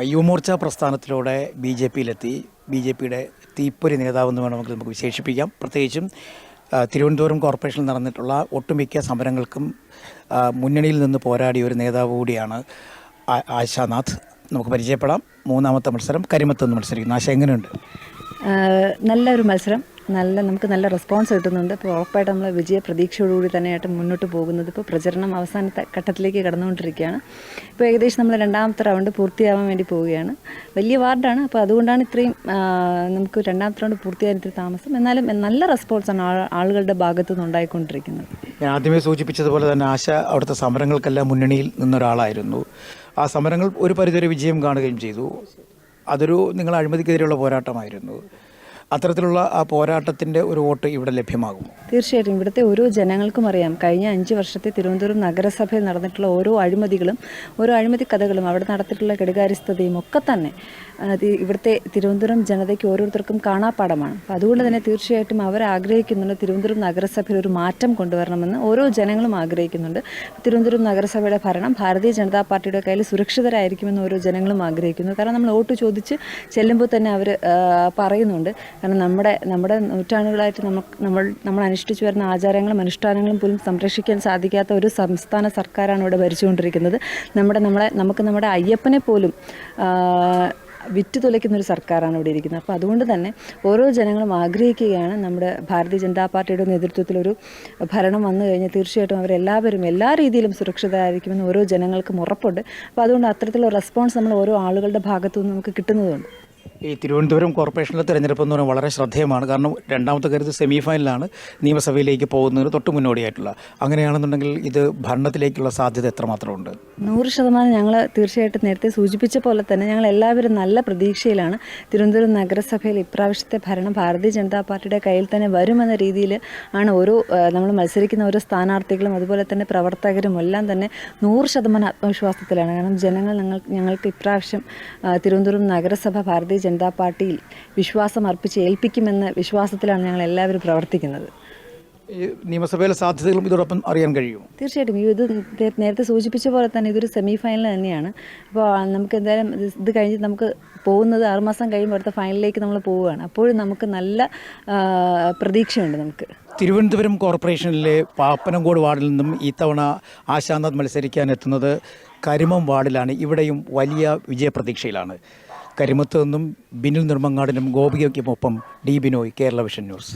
യുവമോർച്ച പ്രസ്ഥാനത്തിലൂടെ B J പിയിലെത്തി. B J പിയുടെ തീപ്പൊരി നേതാവെന്ന് വേണമെങ്കിൽ നമുക്ക് വിശേഷിപ്പിക്കാം. പ്രത്യേകിച്ചും തിരുവനന്തപുരം കോർപ്പറേഷനിൽ നടന്നിട്ടുള്ള ഒട്ടുമിക്ക സമരങ്ങൾക്കും മുന്നണിയിൽ നിന്ന് പോരാടിയ ഒരു നേതാവ് കൂടിയാണ് ആശാനാഥ്. നമുക്ക് പരിചയപ്പെടാം. മൂന്നാമത്തെ മത്സരം കരിമത്ത് നിന്ന് മത്സരിക്കുന്നു. ആശ എങ്ങനെയുണ്ട്? നല്ലൊരു മത്സരം. നല്ല നമുക്ക് നല്ല റെസ്പോൺസ് കിട്ടുന്നുണ്ട്. ഇപ്പോൾ ഉറപ്പായിട്ട് നമ്മൾ വിജയ പ്രതീക്ഷയോടുകൂടി തന്നെയായിട്ട് മുന്നോട്ട് പോകുന്നത്. ഇപ്പോൾ പ്രചരണം അവസാന ഘട്ടത്തിലേക്ക് കടന്നുകൊണ്ടിരിക്കുകയാണ്. ഇപ്പോൾ ഏകദേശം നമ്മൾ രണ്ടാമത്തെ റൗണ്ട് പൂർത്തിയാവാൻ വേണ്ടി പോവുകയാണ്. വലിയ വാർഡാണ്. അപ്പോൾ അതുകൊണ്ടാണ് ഇത്രയും നമുക്ക് രണ്ടാമത്തെ റൗണ്ട് പൂർത്തിയാകാൻ ഇത്തിരി താമസം. എന്നാലും നല്ല റെസ്പോൺസാണ് ആളുകളുടെ ഭാഗത്തു നിന്ന് ഉണ്ടായിക്കൊണ്ടിരിക്കുന്നത്. ഞാൻ ആദ്യമേ സൂചിപ്പിച്ചതുപോലെ തന്നെ ആശ അവിടുത്തെ സമരങ്ങൾക്കെല്ലാം മുന്നണിയിൽ നിന്നൊരാളായിരുന്നു. ആ സമരങ്ങൾ ഒരു പരിധിവരെ വിജയം കാണുകയും ചെയ്തു. അതൊരു നിങ്ങൾ അഴിമതിക്കെതിരെയുള്ള പോരാട്ടമായിരുന്നു. അത്തരത്തിലുള്ള ആ പോരാട്ടത്തിന്റെ ഒരു വോട്ട് ഇവിടെ ലഭ്യമാകും തീർച്ചയായിട്ടും. ഇവിടുത്തെ ഓരോ ജനങ്ങൾക്കും അറിയാം. കഴിഞ്ഞ അഞ്ച് വർഷത്തെ തിരുവനന്തപുരം നഗരസഭയിൽ നടന്നിട്ടുള്ള ഓരോ അഴിമതികളും ഓരോ അഴിമതി കഥകളും അവിടെ നടത്തിയിട്ടുള്ള കെടുകാര്യസ്ഥതയും ഒക്കെ തന്നെ ഇവിടുത്തെ തിരുവനന്തപുരം ജനതയ്ക്ക് ഓരോരുത്തർക്കും കാണാപ്പാടമാണ് അപ്പോൾ അതുകൊണ്ട് തന്നെ തീർച്ചയായിട്ടും അവർ ആഗ്രഹിക്കുന്നുണ്ട് തിരുവനന്തപുരം നഗരസഭയിൽ ഒരു മാറ്റം കൊണ്ടുവരണമെന്ന്. ഓരോ ജനങ്ങളും ആഗ്രഹിക്കുന്നുണ്ട്. തിരുവനന്തപുരം നഗരസഭയുടെ ഭരണം ഭാരതീയ ജനതാ പാർട്ടിയുടെ കയ്യിൽ സുരക്ഷിതരായിരിക്കുമെന്ന് ഓരോ ജനങ്ങളും ആഗ്രഹിക്കുന്നു. കാരണം നമ്മൾ വോട്ട് ചോദിച്ച് ചെല്ലുമ്പോൾ തന്നെ അവർ പറയുന്നുണ്ട്. കാരണം നമ്മുടെ നമ്മുടെ നൂറ്റാണ്ടുകളായിട്ട് നമുക്ക് നമ്മൾ നമ്മൾ അനുഷ്ഠിച്ചു വരുന്ന ആചാരങ്ങളും അനുഷ്ഠാനങ്ങളും പോലും സംരക്ഷിക്കാൻ സാധിക്കാത്ത ഒരു സംസ്ഥാന സർക്കാരാണ് ഇവിടെ ഭരിച്ചുകൊണ്ടിരിക്കുന്നത്. നമ്മുടെ നമ്മളെ നമുക്ക് നമ്മുടെ അയ്യപ്പനെ പോലും വിറ്റ് തുലയ്ക്കുന്ന ഒരു സർക്കാരാണ് ഇവിടെ ഇരിക്കുന്നത്. അപ്പോൾ അതുകൊണ്ട് തന്നെ ഓരോ ജനങ്ങളും ആഗ്രഹിക്കുകയാണ് നമ്മുടെ ഭാരതീയ ജനതാ പാർട്ടിയുടെ നേതൃത്വത്തിലൊരു ഭരണം വന്നു കഴിഞ്ഞാൽ തീർച്ചയായിട്ടും അവരെല്ലാവരും എല്ലാ രീതിയിലും സുരക്ഷിതരായിരിക്കുമെന്ന് ഓരോ ജനങ്ങൾക്കും ഉറപ്പുണ്ട്. അപ്പോൾ അതുകൊണ്ട് അത്തരത്തിലുള്ള റെസ്പോൺസ് നമ്മൾ ഓരോ ആളുകളുടെ ഭാഗത്തു നിന്ന് നമുക്ക് കിട്ടുന്നതുണ്ട്. ഈ തിരുവനന്തപുരം കോർപ്പറേഷനിലെ തെരഞ്ഞെടുപ്പ് എന്ന് പറയുന്നത് വളരെ ശ്രദ്ധേയമാണ്. കാരണം രണ്ടാമത്തെ കരുത് സെമി ഫൈനലാണ് നിയമസഭയിലേക്ക് പോകുന്നതിന് തൊട്ട് മുന്നോടിയായിട്ടുള്ള. അങ്ങനെയാണെന്നുണ്ടെങ്കിൽ ഇത് ഭരണത്തിലേക്കുള്ള സാധ്യത എത്രമാത്രമുണ്ട്? നൂറ് ശതമാനം ഞങ്ങൾ തീർച്ചയായിട്ടും നേരത്തെ സൂചിപ്പിച്ച പോലെ തന്നെ ഞങ്ങൾ എല്ലാവരും നല്ല പ്രതീക്ഷയിലാണ് തിരുവനന്തപുരം നഗരസഭയിൽ ഇപ്രാവശ്യത്തെ ഭരണം ഭാരതീയ ജനതാ പാർട്ടിയുടെ കയ്യിൽ തന്നെ വരുമെന്ന രീതിയിൽ ആണ് ഓരോ നമ്മൾ മത്സരിക്കുന്ന ഓരോ സ്ഥാനാർത്ഥികളും അതുപോലെ തന്നെ പ്രവർത്തകരും എല്ലാം തന്നെ നൂറ് ശതമാനം ആത്മവിശ്വാസത്തിലാണ്. കാരണം ജനങ്ങൾ ഞങ്ങൾ ഞങ്ങൾക്ക് ഇപ്രാവശ്യം തിരുവനന്തപുരം നഗരസഭ ഭാരതീയ ജനതാ പാർട്ടിയിൽ വിശ്വാസം അർപ്പിച്ച് ഏൽപ്പിക്കുമെന്ന വിശ്വാസത്തിലാണ് ഞങ്ങൾ എല്ലാവരും പ്രവർത്തിക്കുന്നത്. നിയമസഭയിലെ സാധ്യതകളും ഇതോടൊപ്പം അറിയാൻ കഴിയും തീർച്ചയായിട്ടും. ഇത് നേരത്തെ സൂചിപ്പിച്ച പോലെ തന്നെ ഇതൊരു സെമി ഫൈനൽ തന്നെയാണ് അപ്പോൾ നമുക്ക് എന്തായാലും ഇത് കഴിഞ്ഞ് നമുക്ക് പോകുന്നത് ആറുമാസം കഴിയുമ്പോൾ അടുത്ത ഫൈനലിലേക്ക് നമ്മൾ പോവുകയാണ്. അപ്പോഴും നമുക്ക് നല്ല പ്രതീക്ഷയുണ്ട് നമുക്ക്. തിരുവനന്തപുരം കോർപ്പറേഷനിലെ പാപ്പനംകോട് വാർഡിൽ നിന്നും ഇത്തവണ ആശാനാഥ് മത്സരിക്കാൻ എത്തുന്നത് കരിമം വാർഡിലാണ്. ഇവിടെയും വലിയ വിജയപ്രതീക്ഷയിലാണ്. കരിമത്ത് നിന്നും ബിനിൽ നിർമ്മങ്ങാടിനും ഗോപികയ്ക്കുമൊപ്പം D Binoy Kerala vision news.